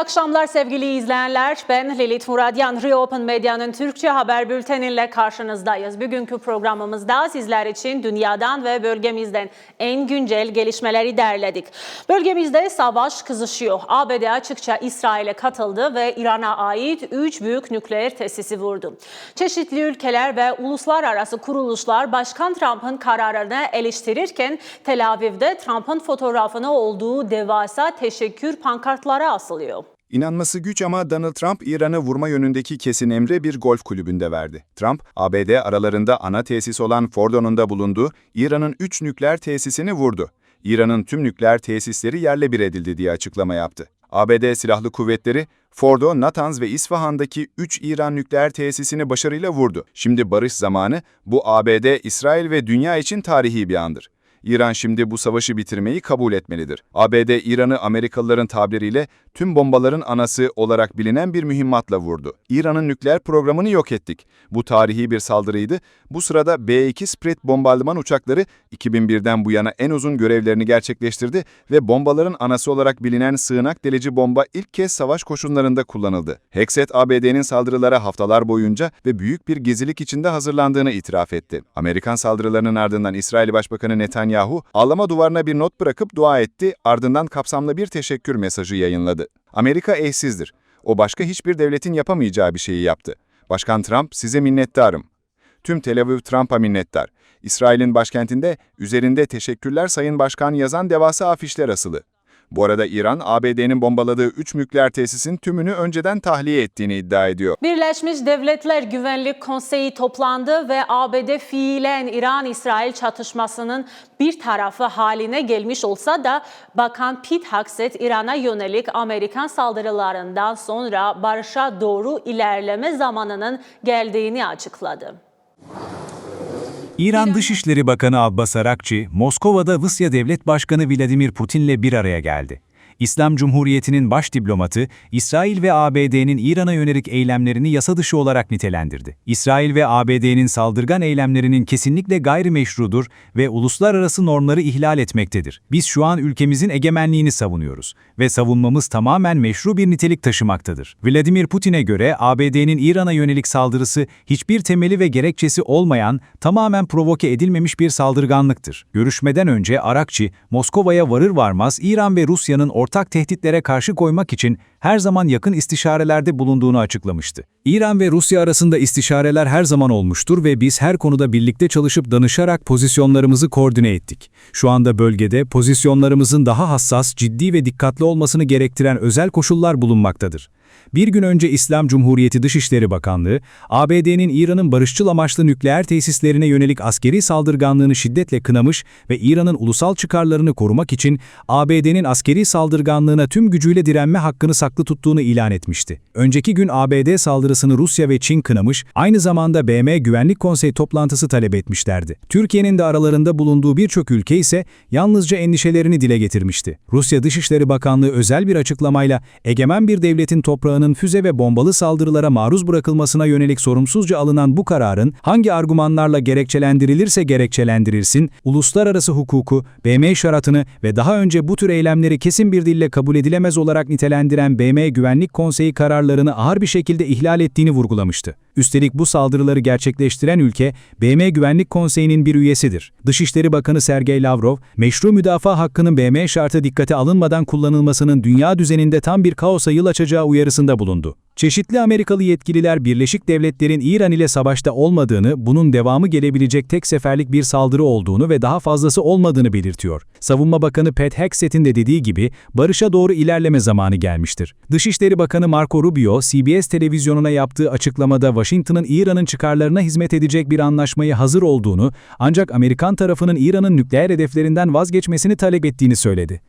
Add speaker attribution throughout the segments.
Speaker 1: Akşamlar sevgili izleyenler. Ben Lilith Muradyan. Reopen Medya'nın Türkçe haber bülteniyle karşınızdayız. Bugünkü programımızda sizler için dünyadan ve bölgemizden en güncel gelişmeleri derledik. Bölgemizde savaş kızışıyor. ABD açıkça İsrail'e katıldı ve İran'a ait 3 büyük nükleer tesisi vurdu. Çeşitli ülkeler ve uluslararası kuruluşlar Başkan Trump'ın kararını eleştirirken Tel Aviv'de Trump'ın fotoğrafını olduğu devasa teşekkür pankartları asılıyor.
Speaker 2: İnanması güç ama Donald Trump İran'ı vurma yönündeki kesin emri bir golf kulübünde verdi. Trump, ABD aralarında ana tesis olan Fordo'nun da bulunduğu İran'ın 3 nükleer tesisini vurdu. İran'ın tüm nükleer tesisleri yerle bir edildi diye açıklama yaptı. ABD Silahlı Kuvvetleri, Fordo, Natanz ve İsfahan'daki 3 İran nükleer tesisini başarıyla vurdu. Şimdi barış zamanı, bu ABD, İsrail ve dünya için tarihi bir andır. İran şimdi bu savaşı bitirmeyi kabul etmelidir. ABD, İran'ı Amerikalıların tabiriyle tüm bombaların anası olarak bilinen bir mühimmatla vurdu. İran'ın nükleer programını yok ettik. Bu tarihi bir saldırıydı. Bu sırada B-2 Spirit bombardıman uçakları 2001'den bu yana en uzun görevlerini gerçekleştirdi ve bombaların anası olarak bilinen sığınak delici bomba ilk kez savaş koşullarında kullanıldı. Hexet, ABD'nin saldırılara haftalar boyunca ve büyük bir gizlilik içinde hazırlandığını itiraf etti. Amerikan saldırılarının ardından İsrail Başbakanı Netanyahu, ağlama duvarına bir not bırakıp dua etti, ardından kapsamlı bir teşekkür mesajı yayınladı. Amerika eşsizdir. O başka hiçbir devletin yapamayacağı bir şeyi yaptı. Başkan Trump, size minnettarım. Tüm Tel Aviv Trump'a minnettar. İsrail'in başkentinde üzerinde teşekkürler Sayın Başkan yazan devasa afişler asılı. Bu arada İran, ABD'nin bombaladığı 3 nükleer tesisin tümünü önceden tahliye ettiğini iddia ediyor.
Speaker 1: Birleşmiş Devletler Güvenlik Konseyi toplandı ve ABD fiilen İran-İsrail çatışmasının bir tarafı haline gelmiş olsa da Bakan Pete Hegseth İran'a yönelik Amerikan saldırılarından sonra barışa doğru ilerleme zamanının geldiğini açıkladı.
Speaker 3: İran Dışişleri Bakanı Abbas Arakçı, Moskova'da Rusya Devlet Başkanı Vladimir Putin'le bir araya geldi. İslam Cumhuriyeti'nin baş diplomatı, İsrail ve ABD'nin İran'a yönelik eylemlerini yasa dışı olarak nitelendirdi. İsrail ve ABD'nin saldırgan eylemlerinin kesinlikle gayrimeşrudur ve uluslararası normları ihlal etmektedir. Biz şu an ülkemizin egemenliğini savunuyoruz ve savunmamız tamamen meşru bir nitelik taşımaktadır. Vladimir Putin'e göre ABD'nin İran'a yönelik saldırısı hiçbir temeli ve gerekçesi olmayan, tamamen provoke edilmemiş bir saldırganlıktır. Görüşmeden önce Arakçı, Moskova'ya varır varmaz İran ve Rusya'nın ortak tehditlere karşı koymak için her zaman yakın istişarelerde bulunduğunu açıklamıştı. İran ve Rusya arasında istişareler her zaman olmuştur ve biz her konuda birlikte çalışıp danışarak pozisyonlarımızı koordine ettik. Şu anda bölgede pozisyonlarımızın daha hassas, ciddi ve dikkatli olmasını gerektiren özel koşullar bulunmaktadır. Bir gün önce İslam Cumhuriyeti Dışişleri Bakanlığı, ABD'nin İran'ın barışçıl amaçlı nükleer tesislerine yönelik askeri saldırganlığını şiddetle kınamış ve İran'ın ulusal çıkarlarını korumak için ABD'nin askeri saldırganlığına tüm gücüyle direnme hakkını saklı tuttuğunu ilan etmişti. Önceki gün ABD saldırısını Rusya ve Çin kınamış, aynı zamanda BM Güvenlik Konseyi toplantısı talep etmişlerdi. Türkiye'nin de aralarında bulunduğu birçok ülke ise yalnızca endişelerini dile getirmişti. Rusya Dışişleri Bakanlığı özel bir açıklamayla egemen bir devletin toprağının füze ve bombalı saldırılara maruz bırakılmasına yönelik sorumsuzca alınan bu kararın hangi argümanlarla gerekçelendirilirse gerekçelendirilsin, uluslararası hukuku, BM şaratını ve daha önce bu tür eylemleri kesin bir dille kabul edilemez olarak nitelendiren BM Güvenlik Konseyi kararlarını ağır bir şekilde ihlal ettiğini vurgulamıştı. Üstelik bu saldırıları gerçekleştiren ülke, BM Güvenlik Konseyi'nin bir üyesidir. Dışişleri Bakanı Sergey Lavrov, meşru müdafaa hakkının BM şartı dikkate alınmadan kullanılmasının dünya düzeninde tam bir kaosa yıl açacağı uyarısında bulundu. Çeşitli Amerikalı yetkililer Birleşik Devletler'in İran ile savaşta olmadığını, bunun devamı gelebilecek tek seferlik bir saldırı olduğunu ve daha fazlası olmadığını belirtiyor. Savunma Bakanı Pat Hexet'in de dediği gibi barışa doğru ilerleme zamanı gelmiştir. Dışişleri Bakanı Marco Rubio, CBS televizyonuna yaptığı açıklamada Washington'ın İran'ın çıkarlarına hizmet edecek bir anlaşmaya hazır olduğunu, ancak Amerikan tarafının İran'ın nükleer hedeflerinden vazgeçmesini talep ettiğini söyledi.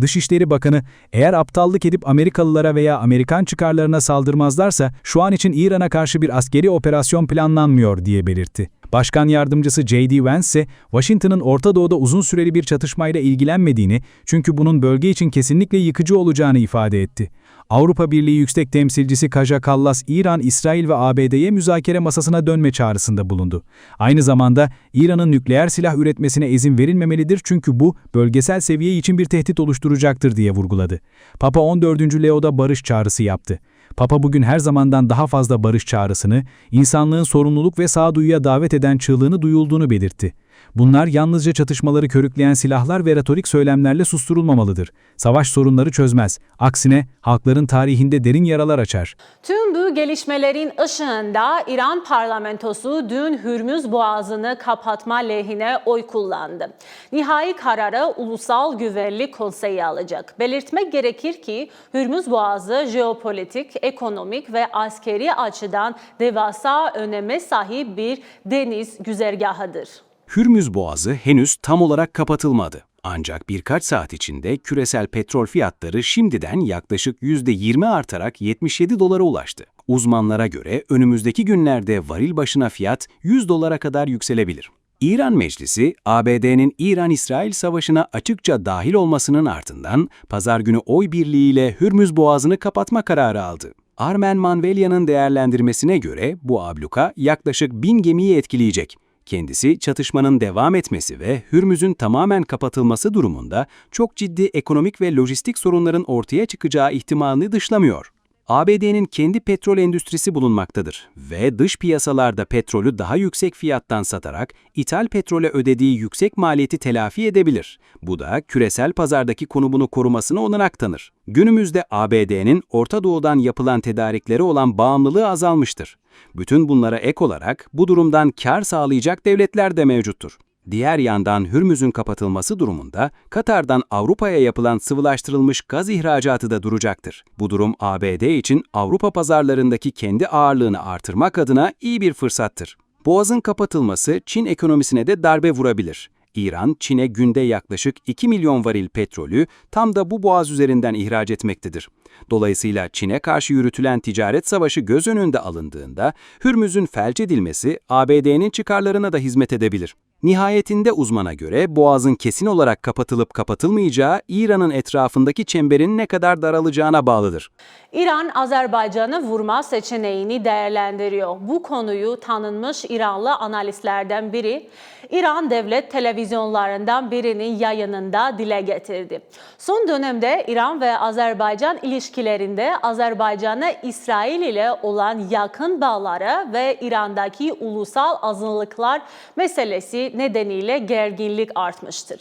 Speaker 3: Dışişleri Bakanı, eğer aptallık edip Amerikalılara veya Amerikan çıkarlarına saldırmazlarsa şu an için İran'a karşı bir askeri operasyon planlanmıyor diye belirtti.
Speaker 4: Başkan yardımcısı J.D. Vance ise Washington'ın Orta Doğu'da uzun süreli bir çatışmayla ilgilenmediğini çünkü bunun bölge için kesinlikle yıkıcı olacağını ifade etti. Avrupa Birliği Yüksek Temsilcisi Kaja Kallas, İran, İsrail ve ABD'ye müzakere masasına dönme çağrısında bulundu. Aynı zamanda İran'ın nükleer silah üretmesine izin verilmemelidir çünkü bu bölgesel seviye için bir tehdit oluşturacaktır diye vurguladı. Papa 14. Leo'da barış çağrısı yaptı. Papa bugün her zamandan daha fazla barış çağrısını, insanlığın sorumluluk ve sağduyuya davet eden çığlığını duyulduğunu belirtti. Bunlar yalnızca çatışmaları körükleyen silahlar ve retorik söylemlerle susturulmamalıdır. Savaş sorunları çözmez. Aksine halkların tarihinde derin yaralar açar.
Speaker 1: Tüm bu gelişmelerin ışığında İran parlamentosu dün Hürmüz Boğazı'nı kapatma lehine oy kullandı. Nihai kararı Ulusal Güvenlik Konseyi alacak. Belirtmek gerekir ki Hürmüz Boğazı jeopolitik, ekonomik ve askeri açıdan devasa öneme sahip bir deniz güzergahıdır.
Speaker 3: Hürmüz Boğazı henüz tam olarak kapatılmadı. Ancak birkaç saat içinde küresel petrol fiyatları şimdiden yaklaşık %20 artarak 77 dolara ulaştı. Uzmanlara göre önümüzdeki günlerde varil başına fiyat 100 dolara kadar yükselebilir. İran Meclisi, ABD'nin İran-İsrail savaşına açıkça dahil olmasının ardından pazar günü oy birliğiyle Hürmüz Boğazı'nı kapatma kararı aldı. Armen Manvelya'nın değerlendirmesine göre bu abluka yaklaşık 1000 gemiyi etkileyecek. Kendisi çatışmanın devam etmesi ve Hürmüz'ün tamamen kapatılması durumunda çok ciddi ekonomik ve lojistik sorunların ortaya çıkacağı ihtimalini dışlamıyor. ABD'nin kendi petrol endüstrisi bulunmaktadır ve dış piyasalarda petrolü daha yüksek fiyattan satarak ithal petrole ödediği yüksek maliyeti telafi edebilir. Bu da küresel pazardaki konumunu korumasına olanak tanır. Günümüzde ABD'nin Orta Doğu'dan yapılan tedariklere olan bağımlılığı azalmıştır. Bütün bunlara ek olarak bu durumdan kar sağlayacak devletler de mevcuttur. Diğer yandan Hürmüz'ün kapatılması durumunda Katar'dan Avrupa'ya yapılan sıvılaştırılmış gaz ihracatı da duracaktır. Bu durum ABD için Avrupa pazarlarındaki kendi ağırlığını artırmak adına iyi bir fırsattır. Boğazın kapatılması Çin ekonomisine de darbe vurabilir. İran, Çin'e günde yaklaşık 2 milyon varil petrolü tam da bu boğaz üzerinden ihraç etmektedir. Dolayısıyla Çin'e karşı yürütülen ticaret savaşı göz önünde alındığında Hürmüz'ün felç edilmesi ABD'nin çıkarlarına da hizmet edebilir. Nihayetinde uzmana göre boğazın kesin olarak kapatılıp kapatılmayacağı İran'ın etrafındaki çemberin ne kadar daralacağına bağlıdır.
Speaker 1: İran, Azerbaycan'ı vurma seçeneğini değerlendiriyor. Bu konuyu tanınmış İranlı analistlerden biri, İran devlet televizyonlarından birinin yayınında dile getirdi. Son dönemde İran ve Azerbaycan ilişkilerinde Azerbaycan'a İsrail ile olan yakın bağları ve İran'daki ulusal azınlıklar meselesi nedeniyle gerginlik artmıştır.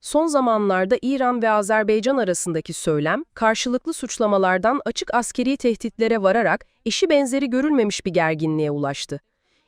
Speaker 5: Son zamanlarda İran ve Azerbaycan arasındaki söylem, karşılıklı suçlamalardan açık askeri tehditlere vararak eşi benzeri görülmemiş bir gerginliğe ulaştı.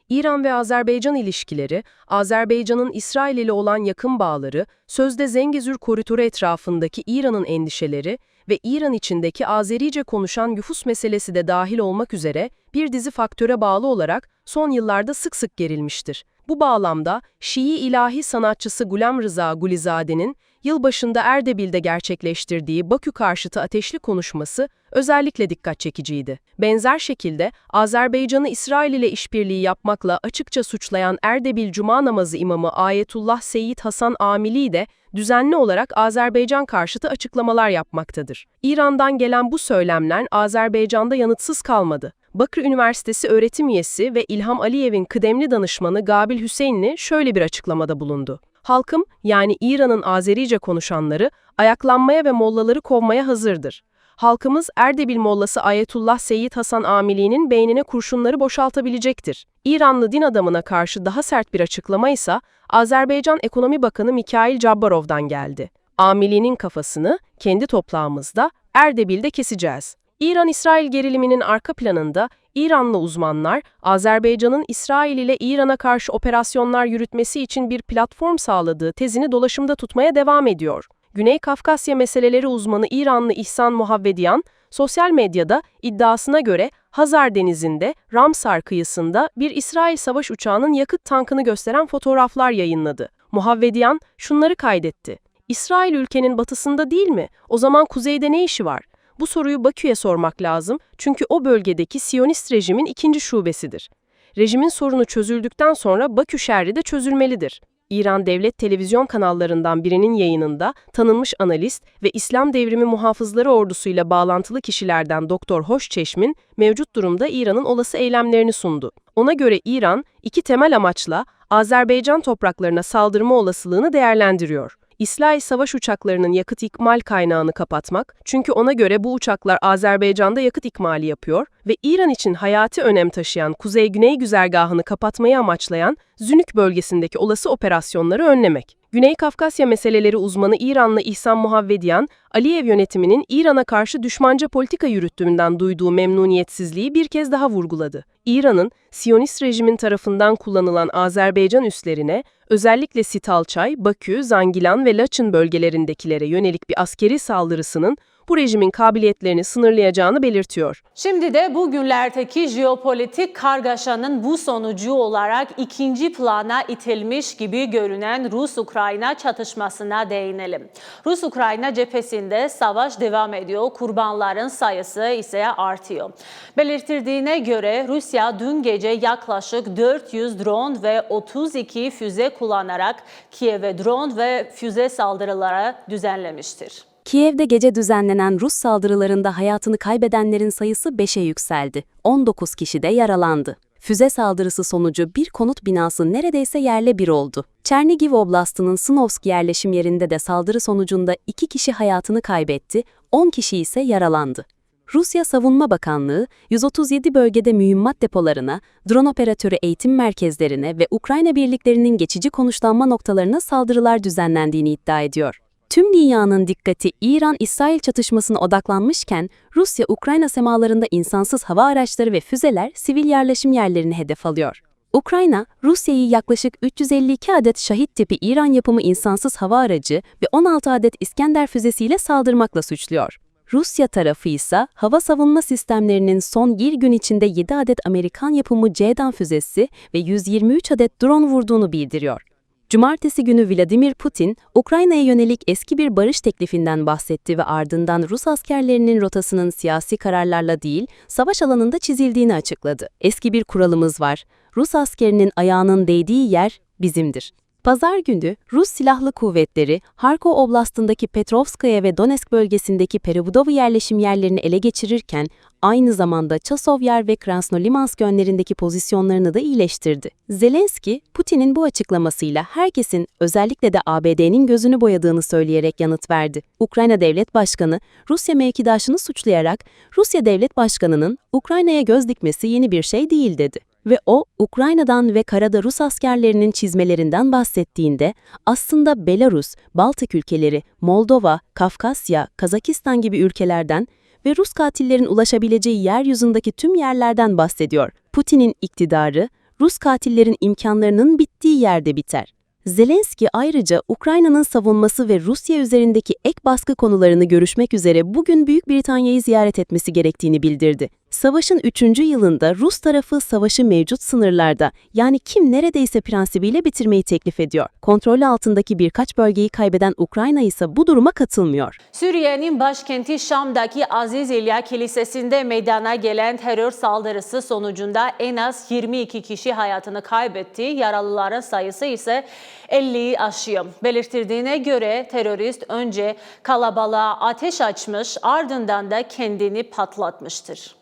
Speaker 5: İran ve Azerbaycan ilişkileri, Azerbaycan'ın İsrail ile olan yakın bağları, sözde Zengezur koridoru etrafındaki İran'ın endişeleri ve İran içindeki Azerice konuşan nüfus meselesi de dahil olmak üzere bir dizi faktöre bağlı olarak son yıllarda sık sık gerilmiştir. Bu bağlamda Şii ilahi sanatçısı Gulam Rıza Gulizade'nin yılbaşında Erdebil'de gerçekleştirdiği Bakü karşıtı ateşli konuşması özellikle dikkat çekiciydi. Benzer şekilde Azerbaycan'ı İsrail ile işbirliği yapmakla açıkça suçlayan Erdebil Cuma namazı imamı Ayetullah Seyyid Hasan Amili de düzenli olarak Azerbaycan karşıtı açıklamalar yapmaktadır. İran'dan gelen bu söylemler Azerbaycan'da yanıtsız kalmadı. Bakır Üniversitesi öğretim üyesi ve İlham Aliyev'in kıdemli danışmanı Gabil Hüseyinli şöyle bir açıklamada bulundu. Halkım, yani İran'ın Azerice konuşanları, ayaklanmaya ve mollaları kovmaya hazırdır. Halkımız Erdebil mollası Ayetullah Seyyid Hasan Amili'nin beynine kurşunları boşaltabilecektir. İranlı din adamına karşı daha sert bir açıklama ise Azerbaycan Ekonomi Bakanı Mikhail Cabbarov'dan geldi. Amili'nin kafasını kendi toprağımızda Erdebil'de keseceğiz. İran-İsrail geriliminin arka planında İranlı uzmanlar, Azerbaycan'ın İsrail ile İran'a karşı operasyonlar yürütmesi için bir platform sağladığı tezini dolaşımda tutmaya devam ediyor. Güney Kafkasya meseleleri uzmanı İranlı İhsan Muhavvediyan, sosyal medyada iddiasına göre Hazar Denizi'nde Ramsar kıyısında bir İsrail savaş uçağının yakıt tankını gösteren fotoğraflar yayınladı. Muhavvediyan şunları kaydetti. İsrail ülkenin batısında değil mi? O zaman kuzeyde ne işi var? Bu soruyu Bakü'ye sormak lazım çünkü o bölgedeki Siyonist rejimin ikinci şubesidir. Rejimin sorunu çözüldükten sonra Bakü şerri de çözülmelidir. İran devlet televizyon kanallarından birinin yayınında tanınmış analist ve İslam devrimi muhafızları ordusuyla bağlantılı kişilerden Doktor Hoşçeşmin mevcut durumda İran'ın olası eylemlerini sundu. Ona göre İran iki temel amaçla Azerbaycan topraklarına saldırma olasılığını değerlendiriyor. İslahi savaş uçaklarının yakıt ikmal kaynağını kapatmak, çünkü ona göre bu uçaklar Azerbaycan'da yakıt ikmali yapıyor ve İran için hayati önem taşıyan Kuzey-Güney güzergahını kapatmayı amaçlayan Zünük bölgesindeki olası operasyonları önlemek. Güney Kafkasya meseleleri uzmanı İranlı İhsan Muhavvediyan, Aliyev yönetiminin İran'a karşı düşmanca politika yürüttüğünden duyduğu memnuniyetsizliği bir kez daha vurguladı. İran'ın, Siyonist rejimin tarafından kullanılan Azerbaycan üslerine, özellikle Sitalçay, Bakü, Zangilan ve Laçın bölgelerindekilere yönelik bir askeri saldırısının bu rejimin kabiliyetlerini sınırlayacağını belirtiyor.
Speaker 1: Şimdi de bugünlerdeki jeopolitik kargaşanın bu sonucu olarak ikinci plana itilmiş gibi görünen Rus-Ukrayna çatışmasına değinelim. Rus-Ukrayna cephesinde savaş devam ediyor, kurbanların sayısı ise artıyor. Belirtildiğine göre Rusya dün gece yaklaşık 400 drone ve 32 füze kullanarak Kiev'e drone ve füze saldırıları düzenlemiştir.
Speaker 6: Kiev'de gece düzenlenen Rus saldırılarında hayatını kaybedenlerin sayısı 5'e yükseldi. 19 kişi de yaralandı. Füze saldırısı sonucu bir konut binası neredeyse yerle bir oldu. Çernigiv Oblastı'nın Snovsk yerleşim yerinde de saldırı sonucunda 2 kişi hayatını kaybetti, 10 kişi ise yaralandı. Rusya Savunma Bakanlığı, 137 bölgede mühimmat depolarına, drone operatörü eğitim merkezlerine ve Ukrayna birliklerinin geçici konuşlanma noktalarına saldırılar düzenlendiğini iddia ediyor. Tüm dünyanın dikkati İran-İsrail çatışmasına odaklanmışken, Rusya Ukrayna semalarında insansız hava araçları ve füzeler sivil yerleşim yerlerini hedef alıyor. Ukrayna, Rusya'yı yaklaşık 352 adet şahit tipi İran yapımı insansız hava aracı ve 16 adet İskender füzesiyle saldırmakla suçluyor. Rusya tarafı ise hava savunma sistemlerinin son bir gün içinde 7 adet Amerikan yapımı C-Dan füzesi ve 123 adet drone vurduğunu bildiriyor. Cumartesi günü Vladimir Putin, Ukrayna'ya yönelik eski bir barış teklifinden bahsetti ve ardından Rus askerlerinin rotasının siyasi kararlarla değil, savaş alanında çizildiğini açıkladı. Eski bir kuralımız var. Rus askerinin ayağının değdiği yer bizimdir. Pazar günü Rus Silahlı Kuvvetleri, Harkov Oblast'ındaki Petrovskaya ve Donetsk bölgesindeki Perebudovo yerleşim yerlerini ele geçirirken, aynı zamanda Çasovyer ve Krasnolimansk yönlerindeki pozisyonlarını da iyileştirdi. Zelenski, Putin'in bu açıklamasıyla herkesin, özellikle de ABD'nin gözünü boyadığını söyleyerek yanıt verdi. Ukrayna Devlet Başkanı, Rusya mevkidaşını suçlayarak, Rusya Devlet Başkanı'nın Ukrayna'ya göz dikmesi yeni bir şey değil dedi ve o Ukrayna'dan ve karada Rus askerlerinin çizmelerinden bahsettiğinde aslında Belarus, Baltık ülkeleri, Moldova, Kafkasya, Kazakistan gibi ülkelerden ve Rus katillerin ulaşabileceği yeryüzündeki tüm yerlerden bahsediyor. Putin'in iktidarı, Rus katillerin imkanlarının bittiği yerde biter. Zelenski ayrıca Ukrayna'nın savunması ve Rusya üzerindeki ek baskı konularını görüşmek üzere bugün Büyük Britanya'yı ziyaret etmesi gerektiğini bildirdi. Savaşın 3. yılında Rus tarafı savaşı mevcut sınırlarda yani kim neredeyse prensibiyle bitirmeyi teklif ediyor. Kontrolü altındaki birkaç bölgeyi kaybeden Ukrayna ise bu duruma katılmıyor.
Speaker 1: Suriye'nin başkenti Şam'daki Aziz İlya Kilisesi'nde meydana gelen terör saldırısı sonucunda en az 22 kişi hayatını kaybetti. Yaralıların sayısı ise 50'yi aşıyor. Belirtildiğine göre terörist önce kalabalığa ateş açmış ardından da kendini patlatmıştır.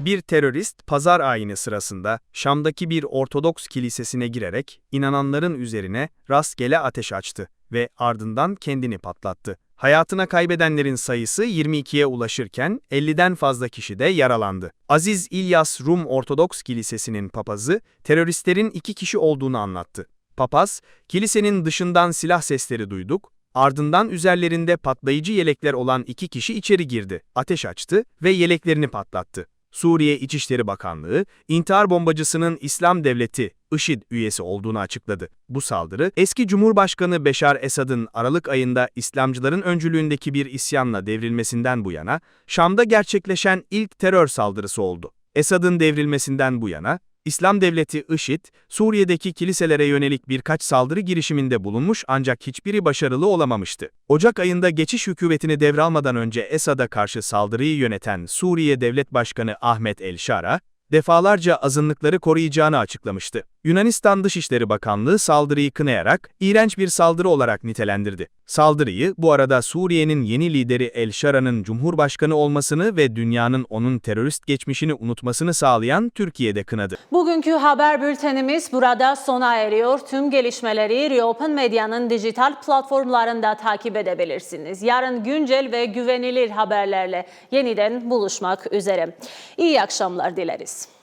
Speaker 7: Bir terörist pazar ayini sırasında Şam'daki bir Ortodoks kilisesine girerek inananların üzerine rastgele ateş açtı ve ardından kendini patlattı. Hayatına kaybedenlerin sayısı 22'ye ulaşırken 50'den fazla kişi de yaralandı. Aziz İlyas Rum Ortodoks Kilisesi'nin papazı teröristlerin iki kişi olduğunu anlattı. Papaz, kilisenin dışından silah sesleri duyduk, ardından üzerlerinde patlayıcı yelekler olan iki kişi içeri girdi, ateş açtı ve yeleklerini patlattı. Suriye İçişleri Bakanlığı, intihar bombacısının İslam Devleti, IŞİD üyesi olduğunu açıkladı. Bu saldırı, eski Cumhurbaşkanı Beşar Esad'ın Aralık ayında İslamcıların öncülüğündeki bir isyanla devrilmesinden bu yana, Şam'da gerçekleşen ilk terör saldırısı oldu. Esad'ın devrilmesinden bu yana, İslam Devleti IŞİD, Suriye'deki kiliselere yönelik birkaç saldırı girişiminde bulunmuş ancak hiçbiri başarılı olamamıştı. Ocak ayında geçiş hükümetini devralmadan önce Esad'a karşı saldırıyı yöneten Suriye Devlet Başkanı Ahmet El-Şara, defalarca azınlıkları koruyacağını açıklamıştı. Yunanistan Dışişleri Bakanlığı saldırıyı kınayarak iğrenç bir saldırı olarak nitelendirdi. Saldırıyı bu arada Suriye'nin yeni lideri El Shara'nın cumhurbaşkanı olmasını ve dünyanın onun terörist geçmişini unutmasını sağlayan Türkiye'de kınadı.
Speaker 1: Bugünkü haber bültenimiz burada sona eriyor. Tüm gelişmeleri Reopen Medya'nın dijital platformlarında takip edebilirsiniz. Yarın güncel ve güvenilir haberlerle yeniden buluşmak üzere. İyi akşamlar dileriz.